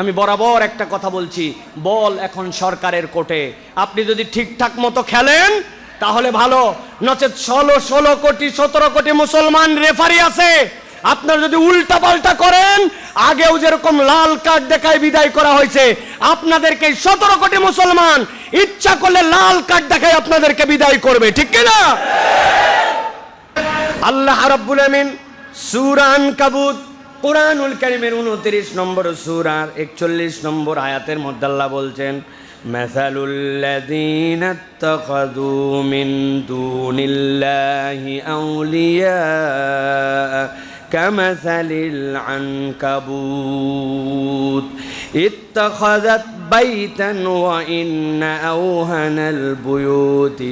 আমি বরাবর একটা কথা বলছি, বল এখন সরকারের কোটে আপনি যদি ঠিকঠাক মতো খেলেন, তাহলে ভালো। নচেত ষোলো ষোলো কোটি, সতেরো কোটি মুসলমান রেফারি আছে। আপনার যদি উল্টা পাল্টা করেন, আগেও যেরকম লাল কার্ড দেখায় বিদায় করা হয়েছে, আপনাদেরকে সতেরো কোটি মুসলমান ইচ্ছা করলে লাল কার্ড দেখায় আপনাদেরকে বিদায় করবে, ঠিক কিনা? আল্লাহ রাব্বুল আমিন সুরান কাবুত কোরআনুল কারিমের উনত্রিশ নম্বর সুর আর একচল্লিশ নম্বর আয়াতের মধ্যে বলছেন মেসালুল্লাদিন তখদু মিন্দুনিল্লাহি আউলিয়া কামাসালিল আনকাবুত। ইত্তখাজাত বাইতান ওয়া ইন্না আওহানাল বুয়ুতি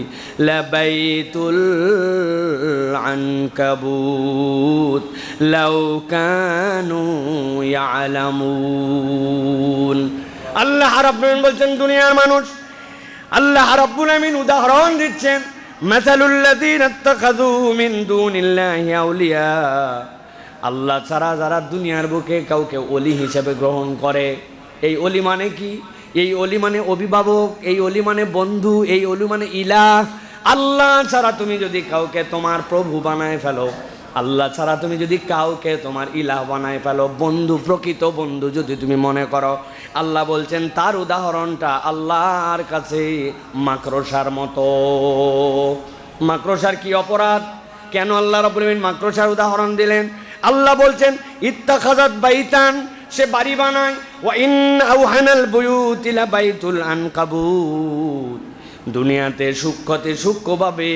لو كانوا يعلمون আল্লাহ রাব্বুল বলছেন দুনিয়ার মানুষ আল্লাহ রাব্বুল আমিন উদাহরণ দিচ্ছেন মাসালুল্লাযীনা ইত্তাখাযু মিন দুনিল্লাহি আউলিয়া আল্লাহ ছাড়া যারা দুনিয়ার বুকে কাউকে অলি হিসেবে গ্রহণ করে এই অলি মানে কি এই অলি মানে অভিভাবক এই অলি মানে বন্ধু এই অলি মানে ইলা আল্লাহ ছাড়া তুমি যদি কাউকে তোমার প্রভু বানায় ফেলো, আল্লাহ ছাড়া তুমি যদি কাউকে তোমার ইলাহ বানায় ফেলো, বন্ধু, প্রকৃত বন্ধু যদি তুমি মনে করো, আল্লাহ বলছেন, তার উদাহরণটা আল্লাহর কাছে মাকড়সার মতো। মাকড়সার কি অপরাধ? কেন আল্লাহ আমিন মাকড়সার উদাহরণ দিলেন? আল্লাহ বলছেন ইত্তা খাজাত বাইতান, সে বাড়ি বানায়, ওয়া ইন আউহানাল বুয়ুতিলা বাইতুল আনকাবুত। দুনিয়াতে সূক্ষ্মতে সূক্ষ্মভাবে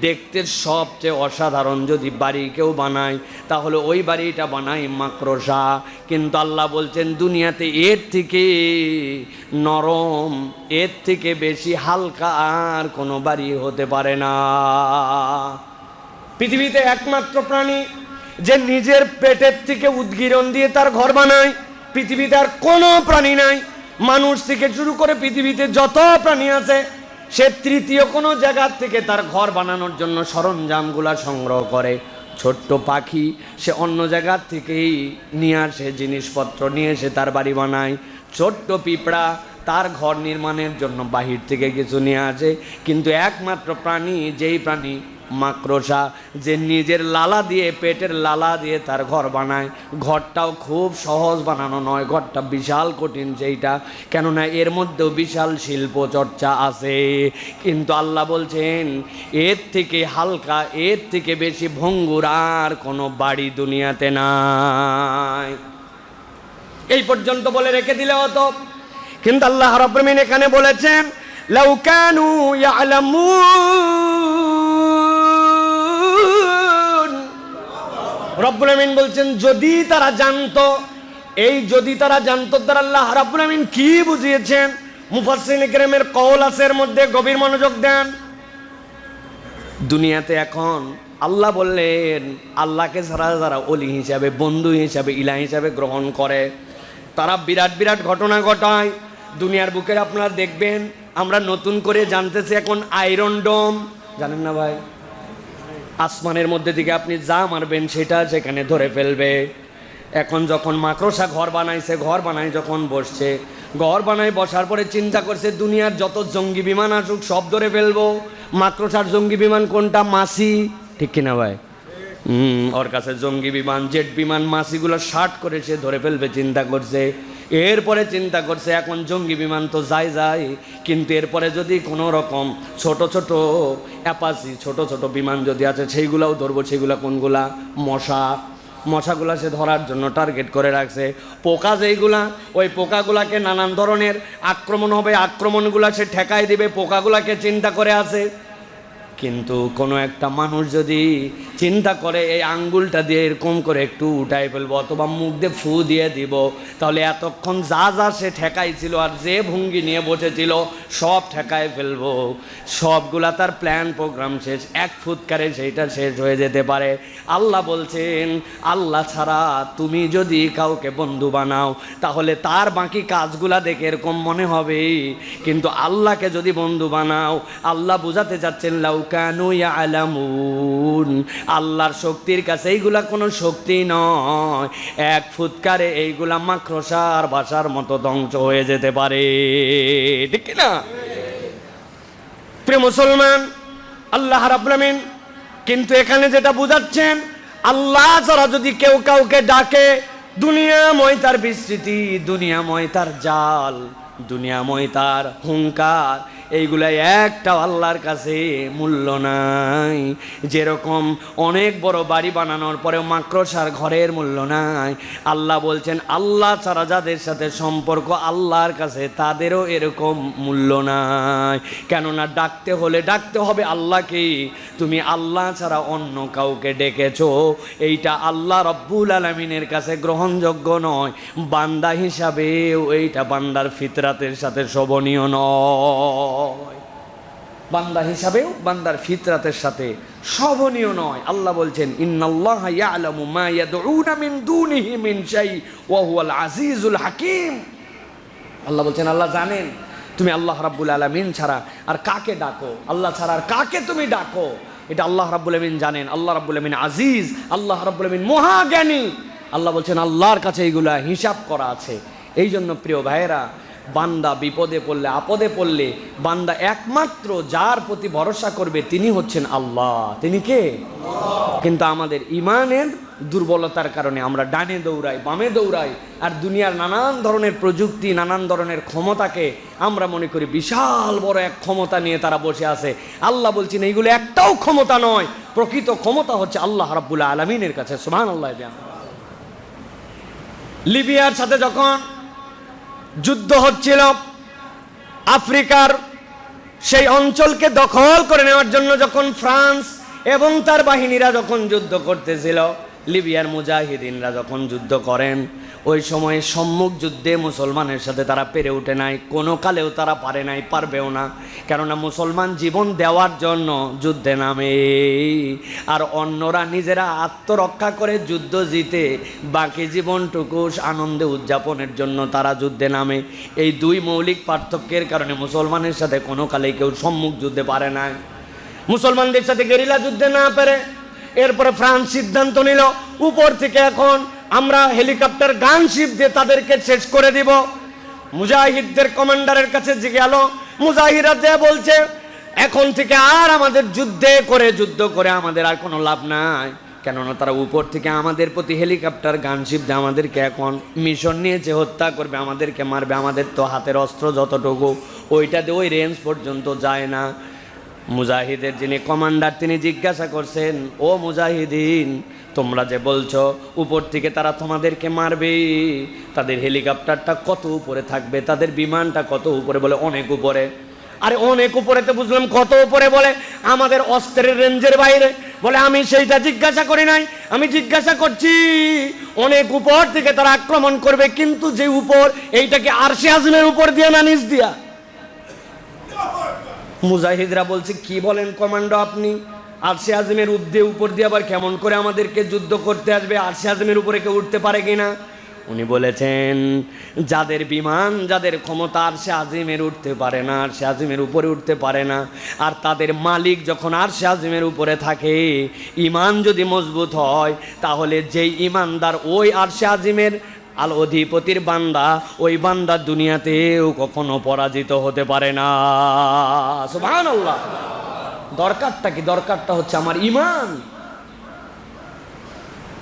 দেখতে সবচেয়ে অসাধারণ যদি বাড়ি কেউ বানায়, তাহলে ওই বাড়িটা বানায় মাকড়সা। কিন্তু আল্লাহ বলছেন, দুনিয়াতে এর থেকে নরম, এর থেকে বেশি হালকা আর কোনো বাড়ি হতে পারে না। পৃথিবীতে একমাত্র প্রাণী যে নিজের পেটের থেকে উদ্গীরণ দিয়ে তার ঘর বানায়, পৃথিবীতে আর কোনো প্রাণী নাই। মানুষ থেকে শুরু করে পৃথিবীতে যত প্রাণী আছে সে তৃতীয় কোনো জায়গার থেকে তার ঘর বানানোর জন্য সরঞ্জামগুলা সংগ্রহ করে। ছোট্ট পাখি সে অন্য জায়গার থেকেই নিয়ে আসে, জিনিসপত্র নিয়ে এসে তার বাড়ি বানায়। ছোট্ট পিঁপড়া তার ঘর নির্মাণের জন্য বাহির থেকে কিছু নিয়ে আসে। কিন্তু একমাত্র প্রাণী, যেই প্রাণী মাকড়সা, যে নিজের লালা দিয়ে, পেটের লালা দিয়ে তার ঘর বানায়। ঘরটাও খুব সহজ বানানো নয়, ঘরটা বিশাল কঠিন সেইটা। কেননা এর মধ্যেও বিশাল শিল্প চর্চা আছে। কিন্তু আল্লাহ বলছেন, এর থেকে হালকা, এর থেকে বেশি ভঙ্গুর আর কোনো বাড়ি দুনিয়াতে নাই। এই পর্যন্ত বলে রেখে দিলে হতো। কিন্তু আল্লাহ রব্রমিন এখানে বলেছেন লাউকানু রব্বুল আমিন বলছেন, যদি তারা জানতো, এই যদি তারা জানতো তারা আল্লাহ রব্বুল আমিন কি বুঝিয়েছেন? মুফাসসিন ইকরামের কওল আছে এর মধ্যে, গভীর মনোযোগ দেন। দুনিয়াতে এখন আল্লাহ বললেন, আল্লাহকে ছাড়া যারা অলি হিসাবে, বন্ধু হিসাবে ইলা হিসাবে গ্রহণ করে, তারা বিরাট বিরাট ঘটনা ঘটায়। দুনিয়ার বুকের আপনারা দেখবেন, আমরা নতুন করে জানতেছি এখন আয়রন ডোম জানেন না ভাই? আসমানের মধ্যে থেকে আপনি যা মারবেন সেটা সেখানে ধরে ফেলবে। এখন যখন মাকড়সা ঘর বানাইছে, ঘর বানাই যখন বসছে, ঘর বানাই বসার পরে চিন্তা করছে, দুনিয়ার যত জঙ্গি বিমান আসুক, সব ধরে ফেলব। মাকড়সার জঙ্গি বিমান কোনটা? মাসি ঠিক কিনা ভাই? ওর কাছে জঙ্গি বিমান, জেট বিমান মাসিগুলো শার্ট করে সে ধরে ফেলবে, চিন্তা করছে। এরপরে চিন্তা করছে, এখন জঙ্গি বিমান তো যায় যায়, কিন্তু এরপরে যদি কোনো রকম ছোট ছোট অ্যাপাসি ছোট ছোট বিমান যদি আছে, সেইগুলাও ধরবো, সেগুলা কোনগুলা? মশা। মশাগুলা সে ধরার জন্য টার্গেট করে রাখছে। পোকা যেইগুলা, ওই পোকাগুলাকে নানান ধরনের আক্রমণ হবে, আক্রমণগুলা সে ঠেকাই দিবে, পোকাগুলাকে চিন্তা করে আছে। কিন্তু কোনো একটা মানুষ যদি চিন্তা করে, এই আঙ্গুলটা দিয়ে এরকম করে একটু উঠাই ফেলব অথবা মুখ দিয়ে ফু দিয়ে দিব, তাহলে এতক্ষণ যা যা সে ঠেকাইছিল আর যে ভঙ্গি নিয়ে বসেছিল, সব ঠেকায় ফেলব। সবগুলা তার প্ল্যান প্রোগ্রাম শেষ। এক ফুৎকারে সেইটা শেষ হয়ে যেতে পারে। আল্লাহ বলছেন, আল্লাহ ছাড়া তুমি যদি কাউকে বন্ধু বানাও, তাহলে তার বাকি কাজগুলা দেখে এরকম মনে হবে কিন্তু আল্লাহকে যদি বন্ধু বানাও, আল্লাহ বোঝাতে চাচ্ছেন, লাউ কানু ইয়ালামুন। আল্লাহর শক্তির কাছে এইগুলা কোনো শক্তি নয়। এক ফুৎকারে এইগুলা মাক্রসার ভাষার মতো ধ্বংস হয়ে যেতে পারে। ঠিক না প্রিয় মুসলমান, আল্লাহ রাবলামিন কিন্তু এখানে যেটা বুঝাচ্ছেন, আল্লাহ ছাড়া যদি কেউ কাউকে ডাকে, দুনিয়াময় তার বিস্তৃতি, দুনিয়াময় তার জাল। দুনিয়াময় তার হুঙ্কার এইগুলাই একটা আল্লাহর কাছে মূল্য নাই। যেরকম অনেক বড় বাড়ি বানানোর পরেও মাক্রসার ঘরের মূল্য নাই। আল্লাহ বলছেন, আল্লাহ ছাড়া যাদের সাথে সম্পর্ক আল্লাহর কাছে, তাদেরও এরকম মূল্য নাই। কেননা ডাকতে হলে ডাকতে হবে আল্লাহকে। তুমি আল্লাহ ছাড়া অন্য কাউকে ডেকেছো। এইটা আল্লাহ রব্বুল আলমিনের কাছে গ্রহণযোগ্য নয়। বান্দা হিসাবেও এইটা বান্দার ফিতরাতের সাথে শোভনীয় নয়। বান্দা হিসাবেও বান্দার ফিতরাতের সাথে শোভনীয় নয়। আল্লাহ বলছেন, ইন্নাল্লাহ ইয়ালামু মা ইয়াদউনা মিন দুনিহি মিন শাই ওয়া হুয়াল আজিজুল হাকিম। আল্লাহ বলছেন, আল্লাহ জানেন, তুমি আল্লাহ রাব্বুল আলামিন ছাড়া আর কাকে ডাকো? আল্লাহ ছাড়া আর কাকে তুমি ডাকো? এটা আল্লাহ রাব্বুল আলামিন জানেন। আল্লাহ রাব্বুল আলামিন আজিজ, আল্লাহ রাব্বুল আলামিন মহাজ্ঞানী। আল্লাহ বলছেন, আল্লাহর কাছে এইগুলা হিসাব করা আছে। এই জন্য প্রিয় ভাইয়েরা বান্দা বিপদে পড়লে, আপদে পড়লে, বান্দা একমাত্র যার প্রতি ভরসা করবে তিনি হচ্ছেন আল্লাহ। তিনি কে? কিন্তু আমাদের ইমানের দুর্বলতার কারণে আমরা ডানে দৌড়াই, বামে দৌড়াই, আর দুনিয়ার নানান ধরনের প্রযুক্তি, নানান ধরনের ক্ষমতাকে আমরা মনে করি বিশাল বড় এক ক্ষমতা নিয়ে তারা বসে আছে। আল্লাহ বলছেন, এইগুলো একটাও ক্ষমতা নয়, প্রকৃত ক্ষমতা হচ্ছে আল্লাহ রাব্বুল আলমিনের কাছে। সুবহান আল্লাহ লিবিয়ার সাথে যখন যুদ্ধ হচ্ছিল। আফ্রিকার সেই অঞ্চলকে দখল করে নেওয়ার জন্য যখন ফ্রান্স এবং তার বাহিনীরা যখন যুদ্ধ করতেছিল লিবিয়ার মুজাহিদিনরা যখন যুদ্ধ করেন, ওই সময়ে সম্মুখ যুদ্ধে মুসলমানের সাথে তারা পেরে ওঠে নাই, কোনো কালেও তারা পারে নাই, পারবেও না। কেননা মুসলমান জীবন দেওয়ার জন্য যুদ্ধে নামে। আর অন্যরা নিজেরা আত্মরক্ষা করে যুদ্ধ জিতে বাকি জীবনটুকু আনন্দে উদযাপনের জন্য তারা যুদ্ধে নামে। এই দুই মৌলিক পার্থক্যের কারণে মুসলমানের সাথে কোনো কালেই কেউ সম্মুখ যুদ্ধে পারে নাই। মুসলমানদের সাথে গেরিলা যুদ্ধে না পেরে এরপরে ফ্রান্স সিদ্ধান্ত নিল, উপর থেকে এখন আমরা হেলিকপ্টার গানশিপ দিয়ে তাদেরকে শেষ করে দিব। মুজাহিদদের কমান্ডারের কাছে যে গেল মুজাহিরা দিয়ে বলছে, এখন থেকে আর আমাদের যুদ্ধে করে, যুদ্ধ করে আমাদের আর কোনো লাভ নাই। কেননা তারা উপর থেকে আমাদের প্রতি হেলিকপ্টার গানশিপ দিয়ে আমাদেরকে এখন মিশন নিয়েছে, হত্যা করবে, আমাদেরকে মারবে, আমাদের তো হাতের অস্ত্র যতটুকু, ওইটা দিয়ে ওই রেঞ্জ পর্যন্ত যায় না। মুজাহিদের যিনি কমান্ডার, তিনি জিজ্ঞাসা করছেন, ও মুজাহিদিন, তোমরা যে বলছো, উপর থেকে তারা তোমাদেরকে মারবে। তাদের হেলিকপ্টারটা কত উপরে থাকবে? তাদের বিমানটা কত উপরে? বলে, অনেক উপরে। আরে, অনেক উপরে তো বুঝলাম, কত উপরে? বলে, আমাদের অস্ত্রের রেঞ্জের বাইরে। বলে, আমি সেইটা জিজ্ঞাসা করি নাই। আমি জিজ্ঞাসা করছি, অনেক উপর থেকে তারা আক্রমণ করবে, কিন্তু যে উপর, এইটাকে আরশি আজমের উপর দিয়ে না নিচ দিয়া? মুজাহিদরা বলছে, কি বলেন কমান্ডো আপনি? আরশে আজমের উদ্দে উপর দিয়ে আবার কেমন করে আমাদেরকে যুদ্ধ করতে আসবে? আরশে আজমের উপরে কেউ উঠতে পারে কিনা উনি বলেছেন, যাদের বিমান, যাদের ক্ষমতা আর সে আজিমের উঠতে পারে না আর সে আজিমের উপরে উঠতে পারে না। আর তাদের মালিক যখন আর সে আজিমের উপরে থাকে, ইমান যদি মজবুত হয়, তাহলে যেই ইমানদার ওই আর সে আজিমের আল অধিপতির বান্দা, ওই বান্দা দুনিয়াতেও কখনো পরাজিত হতে পারে না। আল্লাহ দরকারটা কি? দরকারটা হচ্ছে আমার ইমান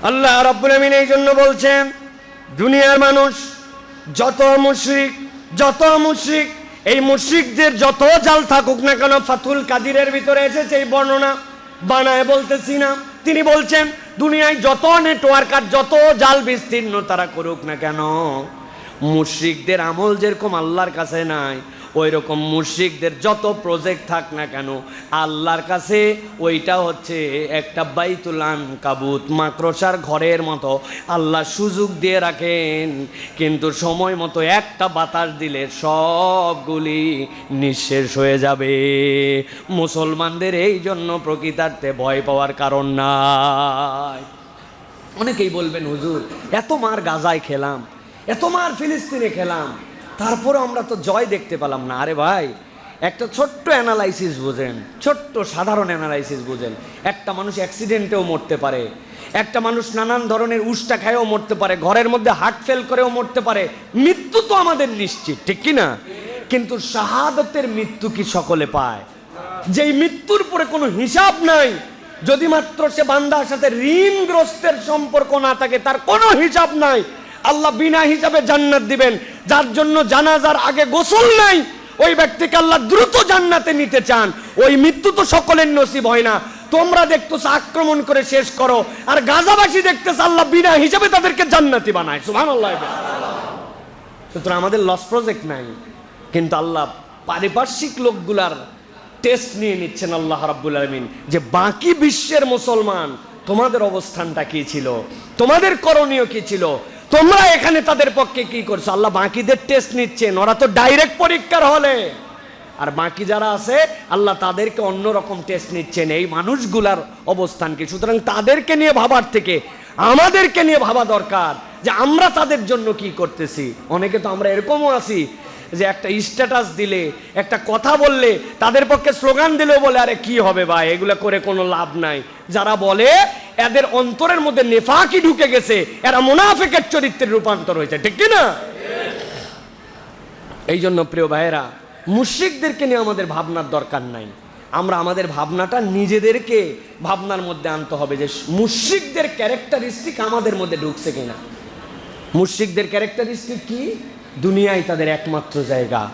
আল্লাহ রাব্বুল আমিন এই জন্য বলছেন, দুনিয়ার মানুষ যত মুশরিক যত মুশরিক, এই মুশরিকদের যত জাল থাকুক না কেন, ফাতুল কাদিরের ভিতরে এসেছে এই বর্ণনা, বানায় বলতেছি না। তিনি বলছেন দুনিয়ায় যত নেটওয়ার্ক আর যত জাল বিস্তীর্ণ তারা করুক না কেন? মুশ্রিকদের আমল যেরকম আল্লাহর কাছে নাই ওই রকম মুশরিকদের যত প্রজেক্ট থাক না কেন, আল্লাহর কাছে ওইটা হচ্ছে একটা বাইতুলান কাবুত মাকড়সার ঘরের মতো। আল্লাহ সুযোগ দিয়ে রাখেন, কিন্তু সময় মতো একটা বাতাস দিলে সবগুলি নিঃশেষ হয়ে যাবে। মুসলমানদের এই জন্য প্রকৃতার্থে ভয় পাওয়ার কারণ নাই। অনেকেই বলবেন, হুজুর, এত মার গাজায় খেলাম, এত মার ফিলিস্তিনে খেলাম তারপরে আমরা তো জয় দেখতে পেলাম না। আরে ভাই, একটা ছোট্ট অ্যানালাইসিস বুঝেন, ছোট্ট সাধারণ অ্যানালাইসিস বুঝেন। একটা মানুষ অ্যাক্সিডেন্টেও মরতে পারে, একটা মানুষ নানান ধরনের উষ্টা খায়ও মরতে পারে, ঘরের মধ্যে হার্ট ফেল করেও মরতে পারে। মৃত্যু তো আমাদের নিশ্চিত, ঠিক কি না? কিন্তু শাহাদতের মৃত্যু কি সকলে পায়? যেই মৃত্যুর পরে কোনো হিসাব নাই, যদি মাত্র সে বান্দার সাথে ঋণগ্রস্তের সম্পর্ক না থাকে, তার কোনো হিসাব নাই। আল্লাহ বিনা হিসাবে জান্নাত দিবেন। যার জন্য জানাজার আগে গোসল নাই, ওই ব্যক্তিকে আল্লাহ দ্রুত জান্নাতে নিতে চান। ওই মৃত্যু তো সকলের নসিব হয় না। তোমরা দেখতেছ আক্রমণ করে শেষ করো। আর গাজাবাসী দেখতেছ আল্লাহ বিনা হিসাবে তাদেরকে জান্নাতি বানায়। সুবহানাল্লাহ। সুতরাং আমাদের লস প্রজেক্ট নাই। কিন্তু আল্লাহ পারিপার্শ্বিক লোকগুলার টেস্ট নিয়ে নিচ্ছেন আল্লাহ রাব্বুল আলমিন। যে বাকি বিশ্বের মুসলমান, তোমাদের অবস্থানটা কি ছিল? তোমাদের করণীয় কি ছিল? তোমরা এখানে তাদের পক্ষে কি করছ? আল্লাহ বাকিদের টেস্ট নিচ্ছেন ওরা তো ডাইরেক্ট পরীক্ষার হলে। আর বাকি যারা আছে, আল্লাহ তাদেরকে অন্যরকম টেস্ট নিচ্ছেন। এই মানুষগুলার অবস্থান কি? সুতরাং তাদেরকে নিয়ে ভাবার থেকে আমাদেরকে নিয়ে ভাবা দরকার যে আমরা তাদের জন্য কি করতেছি। অনেকে তো আমরা এরকমও আছি যে একটা স্ট্যাটাস দিলে, একটা কথা বললে, তাদের পক্ষে স্লোগান দিলেও বলে, আরে কি হবে ভাই? এগুলো করে কোনো লাভ নাই। যারা বলে, এদের অন্তরের মধ্যে নেফাকি ঢুকে গেছে, এরা মুনাফিকের চরিত্রের রূপান্তর হয়েছে। ঠিক কি না? এই জন্য প্রিয় ভাইয়েরা, মুশ্রিকদেরকে নিয়ে আমাদের ভাবনার দরকার নাই। আমরা আমাদের ভাবনাটা নিজেদেরকে ভাবনার মধ্যে আনতে হবে যে মুশ্রিকদের ক্যারেক্টারিস্টিক আমাদের মধ্যে ঢুকছে কিনা। মুশ্রিকদের ক্যারেক্টারিস্টিক কি? দুনিয়ায় তাদের একমাত্র জায়গা।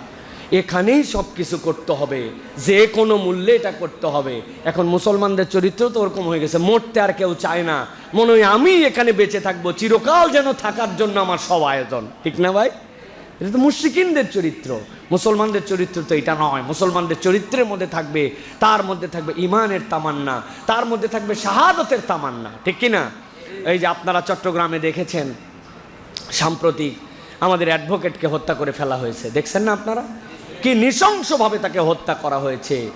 এখানেই সব কিছু করতে হবে। যে কোনো মূল্যে এটা করতে হবে। এখন মুসলমানদের চরিত্র তো ওরকম হয়ে গেছে। মরতে আর কেউ চায় না। মনে হয় আমি এখানে বেঁচে থাকব। চিরকাল যেন থাকার জন্য আমার সব আয়োজন। ঠিক না ভাই? এটা তো মুশরিকিনদের চরিত্র। মুসলমানদের চরিত্র তো এটা নয়। মুসলমানদের চরিত্রের মধ্যে থাকবে, তার মধ্যে থাকবে ইমানের তামান্না। তার মধ্যে থাকবে শাহাদতের তামান্না। ঠিক কি না এই যে আপনারা চট্টগ্রামে দেখেছেন সাম্প্রতিক আমাদের অ্যাডভোকেটকে হত্যা করে ফেলা হয়েছে। দেখছেন না আপনারা? কি নৃশংসভাবে তাকে হত্যা করা হয়েছে।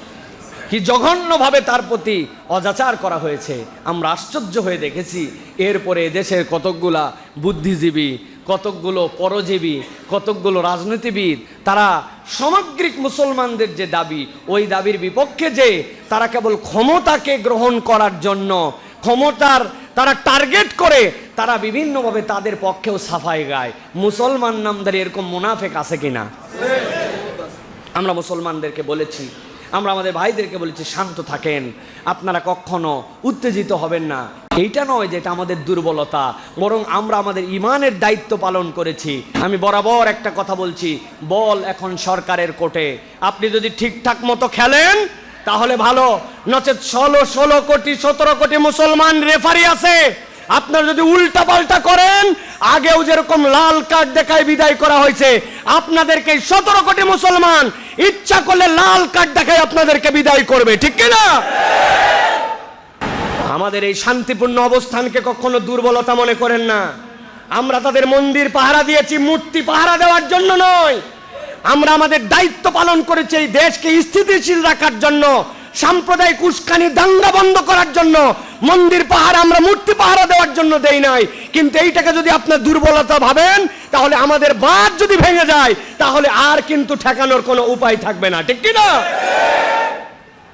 কি জঘন্যভাবে তার প্রতি অজাচার করা হয়েছে। আমরা আশ্চর্য হয়ে দেখেছি, এরপরে দেশের কতকগুলা বুদ্ধিজীবী, কতকগুলো পরজীবী, কতকগুলো রাজনীতিবিদ, তারা সামগ্রিক মুসলমানদের যে দাবি, ওই দাবির বিপক্ষে যে তারা কেবল ক্ষমতাকে গ্রহণ করার জন্য, ক্ষমতার তারা টার্গেট করে তারা বিভিন্নভাবে তাদের পক্ষেও সাফাই গায়। মুসলমান নামদারি এরকম মুনাফেক আছে কিনা? আমরা মুসলমানদেরকে বলেছি, আমরা আমাদের ভাইদেরকে বলেছি, শান্ত থাকেন। আপনারা কখনো উত্তেজিত হবেন না। এইটা নয় যে এটা আমাদের দুর্বলতা, বরং আমরা আমাদের ইমানের দায়িত্ব পালন করেছি। আমি বরাবর একটা কথা বলছি, বল এখন সরকারের কোটে। আপনি যদি ঠিকঠাক মতো খেলেন, তাহলে ভালো। নচেত ষোলো ষোলো কোটি, সতেরো কোটি মুসলমান রেফারি আছে। আপনার যদি উল্টা পাল্টা করেন, আগেও যেরকম লাল কার্ড দেখায় বিদায় করা হয়েছে, আপনাদেরকে সতেরো কোটি মুসলমান ইচ্ছা করলে লাল কার্ড দেখায় আপনাদেরকে বিদায় করবে, ঠিক কিনা? আমাদের এই শান্তিপূর্ণ অবস্থানকে কখনো দুর্বলতা মনে করেন না। আমরা তাদের মন্দির পাহারা দিয়েছি, মূর্তি পাহারা দেওয়ার জন্য নয়। আমরা আমাদের দায়িত্ব পালন করেছি এই দেশকে স্থিতিশীল রাখার জন্য। সাম্প্রদায়িক উস্কানি দাঙ্গা বন্ধ করার জন্য, মন্দির পাহারা আমরা মূর্তি পাহারা দেওয়ার জন্য দেই নাই। কিন্তু এইটাকে যদি আপনার দুর্বলতা ভাবেন, তাহলে আমাদের বাঁধ যদি ভেঙে যায়, তাহলে আর কিন্তু ঠেকানোর কোনো উপায় থাকবে না। ঠিক কি না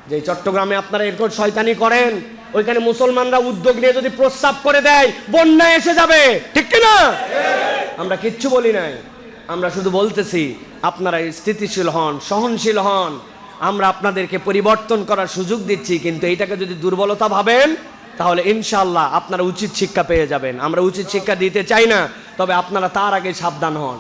যে চট্টগ্রামে আপনারা এরকম শয়তানি করেন, ওইখানে মুসলমানরা উদ্যোগ নিয়ে যদি প্রস্তাব করে দেয় বন্যা এসে যাবে। ঠিক কি না আমরা কিচ্ছু বলি নাই। আমরা শুধু বলতেছি, আপনারা স্থিতিশীল হন, সহনশীল হন। আমরা আপনাদেরকে পরিবর্তন করার সুযোগ দিচ্ছি, কিন্তু এইটাকে যদি দুর্বলতা ভাবেন, তাহলে ইনশাল্লাহ আপনারা উচিত শিক্ষা পেয়ে যাবেন। আমরা উচিত শিক্ষা দিতে চাই না, তবে আপনারা তার আগে সাবধান হন।